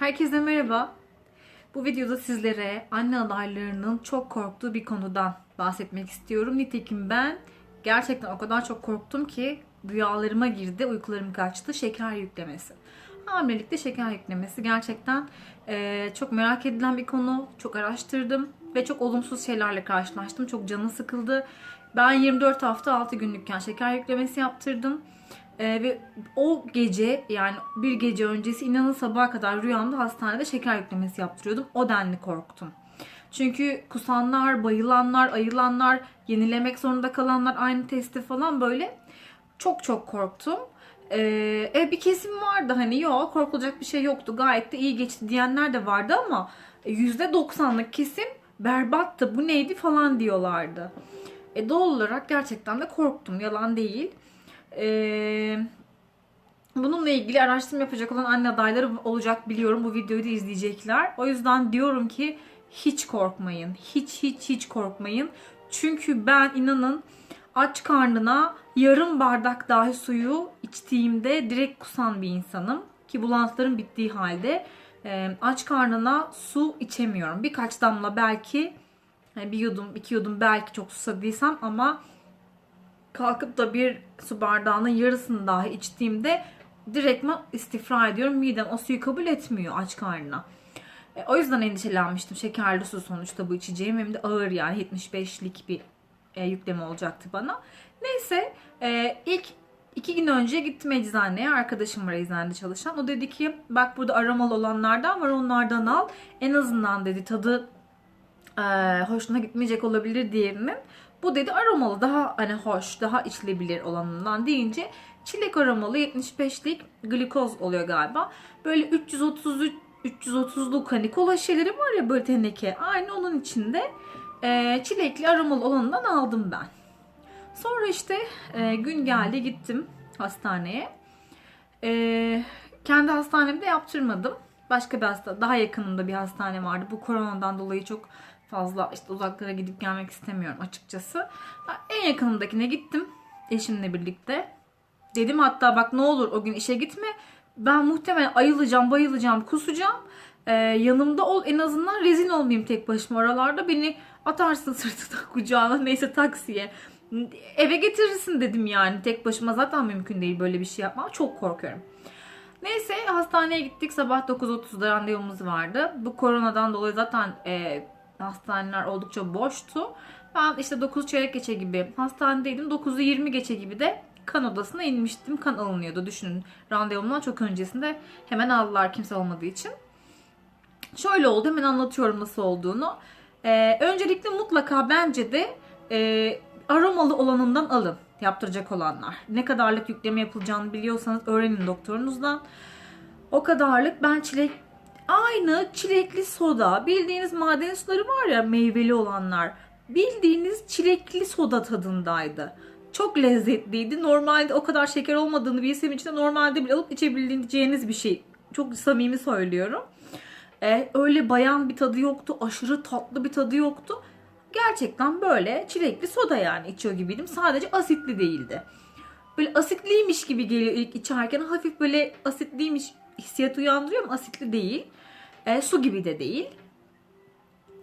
Herkese merhaba. Bu videoda sizlere anne adaylarının çok korktuğu bir konudan bahsetmek istiyorum. Nitekim ben gerçekten o kadar çok korktum ki rüyalarıma girdi, uykularım kaçtı. Şeker yüklemesi. Hamilelikte şeker yüklemesi gerçekten eee, çok merak edilen bir konu. Çok araştırdım ve çok olumsuz şeylerle karşılaştım. Çok canı sıkıldı. Ben 24 hafta 6 günlükken şeker yüklemesi yaptırdım. Ee, ve o gece yani bir gece öncesi inanın sabaha kadar rüyamda hastanede şeker yüklemesi yaptırıyordum. O denli korktum. Çünkü kusanlar, bayılanlar, ayılanlar, yenilemek zorunda kalanlar aynı testi falan böyle çok çok korktum. Ee, e, bir kesim vardı hani yok korkulacak bir şey yoktu gayet de iyi geçti diyenler de vardı ama %90'lık kesim berbattı bu neydi falan diyorlardı. E, doğal olarak gerçekten de korktum yalan değil. Bununla ilgili araştırma yapacak olan anne adayları olacak biliyorum. Bu videoyu da izleyecekler. O yüzden diyorum ki hiç korkmayın. Hiç hiç hiç korkmayın. Çünkü ben inanın aç karnına yarım bardak dahi suyu içtiğimde direkt kusan bir insanım. Ki bulantılarım bittiği halde aç karnına su içemiyorum. Birkaç damla belki hani bir yudum iki yudum belki çok susadıysam ama kalkıp da bir su bardağının yarısını dahi içtiğimde direktman istifra ediyorum. Midem o suyu kabul etmiyor aç karnına. E, o yüzden endişelenmiştim. Şekerli su sonuçta bu içeceğim. Hem de ağır yani 75'lik bir e, yükleme olacaktı bana. Neyse e, ilk iki gün önce gittim eczaneye. Arkadaşım var eczanede çalışan. O dedi ki bak burada aromalı olanlardan var onlardan al. En azından dedi tadı e, hoşuna gitmeyecek olabilir diğerinin. Bu dedi aromalı daha hani hoş, daha içilebilir olanından deyince çilek aromalı 75'lik glikoz oluyor galiba. Böyle 333 330'luk hani kola şişeleri var ya böyle teneke. Aynı onun içinde e, çilekli aromalı olanından aldım ben. Sonra işte e, gün geldi gittim hastaneye. E, kendi hastanemde yaptırmadım. Başka bir hasta, daha yakınımda bir hastane vardı. Bu koronadan dolayı çok fazla işte uzaklara gidip gelmek istemiyorum açıkçası. En yakınımdakine gittim eşimle birlikte. Dedim hatta bak ne olur o gün işe gitme. Ben muhtemelen ayılacağım, bayılacağım, kusacağım. Ee, yanımda ol en azından rezil olmayayım tek başıma oralarda. Beni atarsın sırtına kucağına neyse taksiye. Eve getirirsin dedim yani tek başıma zaten mümkün değil böyle bir şey yapmam. Çok korkuyorum. Neyse hastaneye gittik sabah 9.30'da randevumuz vardı. Bu koronadan dolayı zaten e, hastaneler oldukça boştu. Ben işte 9 çeyrek geçe gibi hastanedeydim. 9'u 20 geçe gibi de kan odasına inmiştim. Kan alınıyordu düşünün. Randevumdan çok öncesinde hemen aldılar kimse olmadığı için. Şöyle oldu hemen anlatıyorum nasıl olduğunu. Ee, öncelikle mutlaka bence de e, aromalı olanından alın yaptıracak olanlar. Ne kadarlık yükleme yapılacağını biliyorsanız öğrenin doktorunuzdan. O kadarlık ben çilek aynı çilekli soda bildiğiniz maden suları var ya meyveli olanlar bildiğiniz çilekli soda tadındaydı. Çok lezzetliydi. Normalde o kadar şeker olmadığını bilsem için de normalde bile alıp içebileceğiniz bir şey. Çok samimi söylüyorum. Ee, öyle bayan bir tadı yoktu. Aşırı tatlı bir tadı yoktu. Gerçekten böyle çilekli soda yani içiyor gibiydim. Sadece asitli değildi. Böyle asitliymiş gibi geliyor ilk içerken. Hafif böyle asitliymiş hissiyat uyandırıyor ama asitli değil. E, su gibi de değil.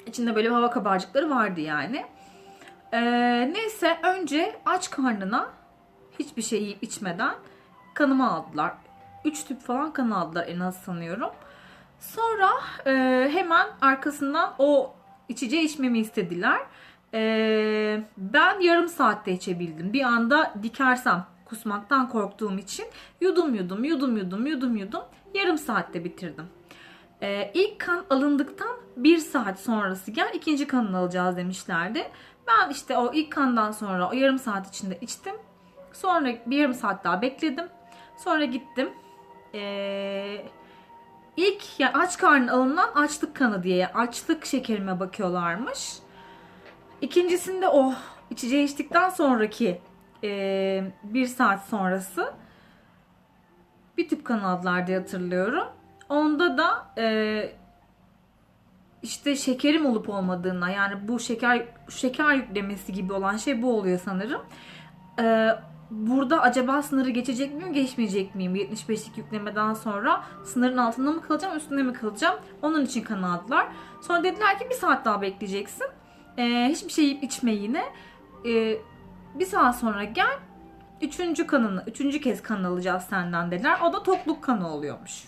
İçinde böyle hava kabarcıkları vardı yani. E, neyse önce aç karnına hiçbir şey yiyip içmeden kanımı aldılar. 3 tüp falan kan aldılar en az sanıyorum. Sonra e, hemen arkasından o içeceği içmemi istediler. E, ben yarım saatte içebildim. Bir anda dikersem kusmaktan korktuğum için yudum yudum yudum yudum yudum yudum yarım saatte bitirdim. Ee, ilk kan alındıktan bir saat sonrası gel ikinci kanını alacağız demişlerdi. Ben işte o ilk kandan sonra o yarım saat içinde içtim. Sonra bir yarım saat daha bekledim. Sonra gittim. Ee, ilk yani aç karnın alınan açlık kanı diye açlık şekerime bakıyorlarmış. İkincisinde o içeceği içtikten sonraki e, bir saat sonrası bir tip kan aldılar diye hatırlıyorum. Onda da e, işte şekerim olup olmadığına yani bu şeker şeker yüklemesi gibi olan şey bu oluyor sanırım. E, burada acaba sınırı geçecek miyim, geçmeyecek miyim? 75'lik yüklemeden sonra sınırın altında mı kalacağım, üstünde mi kalacağım? Onun için kan aldılar. Sonra dediler ki bir saat daha bekleyeceksin. Ee, hiçbir şey yiyip içme yine. Ee, bir saat sonra gel. Üçüncü kanını, üçüncü kez kan alacağız senden dediler. O da tokluk kanı oluyormuş.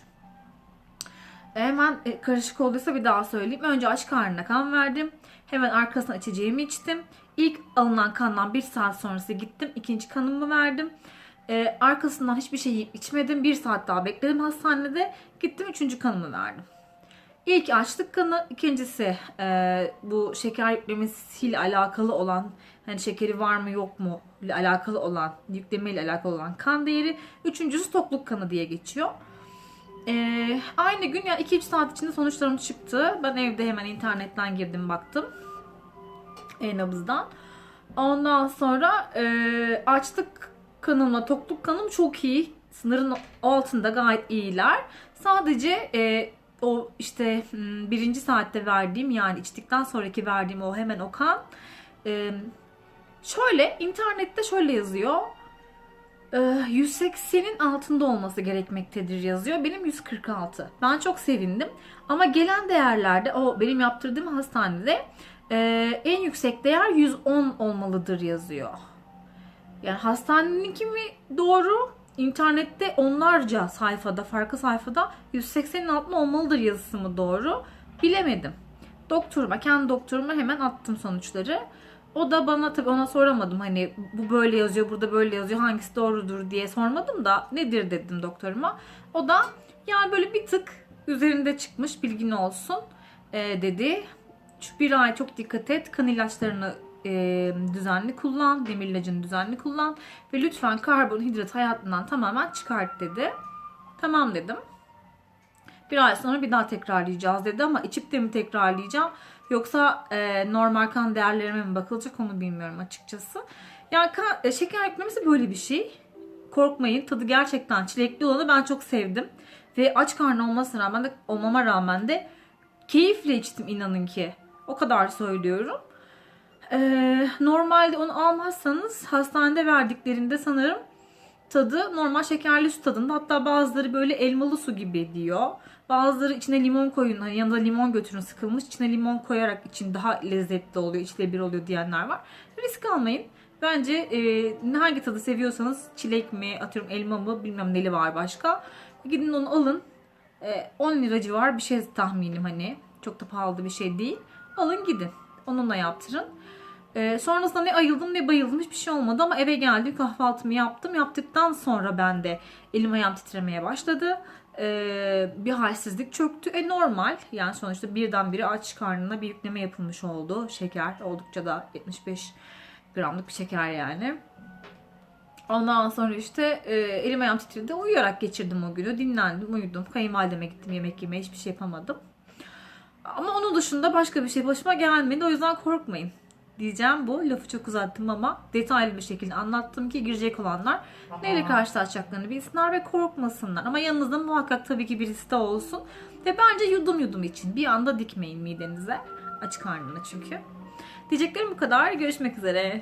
Hemen e, karışık olduysa bir daha söyleyeyim. Önce aç karnına kan verdim. Hemen arkasına içeceğimi içtim. İlk alınan kandan bir saat sonrası gittim. ikinci kanımı verdim. E, arkasından hiçbir şey yiyip içmedim. Bir saat daha bekledim hastanede. Gittim üçüncü kanımı verdim. İlk açlık kanı, ikincisi e, bu şeker yüklemesiyle alakalı olan, hani şekeri var mı yok mu ile alakalı olan, yüklemeyle alakalı olan kan değeri. Üçüncüsü tokluk kanı diye geçiyor. Ee, aynı gün yani 2-3 saat içinde sonuçlarım çıktı. Ben evde hemen internetten girdim baktım. E-nabızdan. Ondan sonra e, açlık kanımla tokluk kanım çok iyi. Sınırın altında gayet iyiler. Sadece e, o işte hmm, birinci saatte verdiğim yani içtikten sonraki verdiğim o hemen o kan e, şöyle internette şöyle yazıyor. Ee, 180'in altında olması gerekmektedir yazıyor. Benim 146. Ben çok sevindim. Ama gelen değerlerde o benim yaptırdığım hastanede e, en yüksek değer 110 olmalıdır yazıyor. Yani hastaneninki mi doğru? İnternette onlarca sayfada, farklı sayfada 180'in altında olmalıdır yazısı mı doğru? Bilemedim. Doktoruma, kendi doktoruma hemen attım sonuçları. O da bana tabii ona soramadım hani bu böyle yazıyor burada böyle yazıyor hangisi doğrudur diye sormadım da nedir dedim doktoruma. O da yani böyle bir tık üzerinde çıkmış bilgin olsun e, dedi. Şu bir ay çok dikkat et kan ilaçlarını e, düzenli kullan demir ilacını düzenli kullan ve lütfen karbonhidrat hayatından tamamen çıkart dedi. Tamam dedim. Bir ay sonra bir daha tekrarlayacağız dedi ama içip de mi tekrarlayacağım yoksa e, normal kan değerlerime mi bakılacak onu bilmiyorum açıkçası. Yani kan, e, şeker yüklemesi böyle bir şey. Korkmayın tadı gerçekten çilekli olanı ben çok sevdim. Ve aç karnı olmasına rağmen de, olmama rağmen de keyifle içtim inanın ki. O kadar söylüyorum. Ee, normalde onu almazsanız hastanede verdiklerinde sanırım tadı normal şekerli su tadında. Hatta bazıları böyle elmalı su gibi diyor. Bazıları içine limon koyun, hani yanında limon götürün sıkılmış. içine limon koyarak için daha lezzetli oluyor, içilebilir oluyor diyenler var. Risk almayın. Bence e, hangi tadı seviyorsanız çilek mi, atıyorum elma mı bilmem neli var başka. Gidin onu alın. E, 10 lira civar bir şey tahminim hani. Çok da pahalı bir şey değil. Alın gidin. Onunla yaptırın. Ee, sonrasında ne ayıldım ne bayıldım hiçbir şey olmadı ama eve geldim kahvaltımı yaptım. Yaptıktan sonra ben de elim ayağım titremeye başladı. Ee, bir halsizlik çöktü. E normal yani sonuçta birdenbire aç karnına bir yükleme yapılmış oldu. Şeker oldukça da 75 gramlık bir şeker yani. Ondan sonra işte e, elim ayağım titredi. Uyuyarak geçirdim o günü. Dinlendim, uyudum. Kayınvalideme gittim yemek yemeye. Hiçbir şey yapamadım. Ama onun dışında başka bir şey başıma gelmedi. O yüzden korkmayın diyeceğim bu. Lafı çok uzattım ama detaylı bir şekilde anlattım ki girecek olanlar neyle karşılaşacaklarını bilsinler ve korkmasınlar. Ama yanınızda muhakkak tabii ki birisi de olsun. Ve bence yudum yudum için bir anda dikmeyin midenize. Aç karnına çünkü. Diyeceklerim bu kadar. Görüşmek üzere.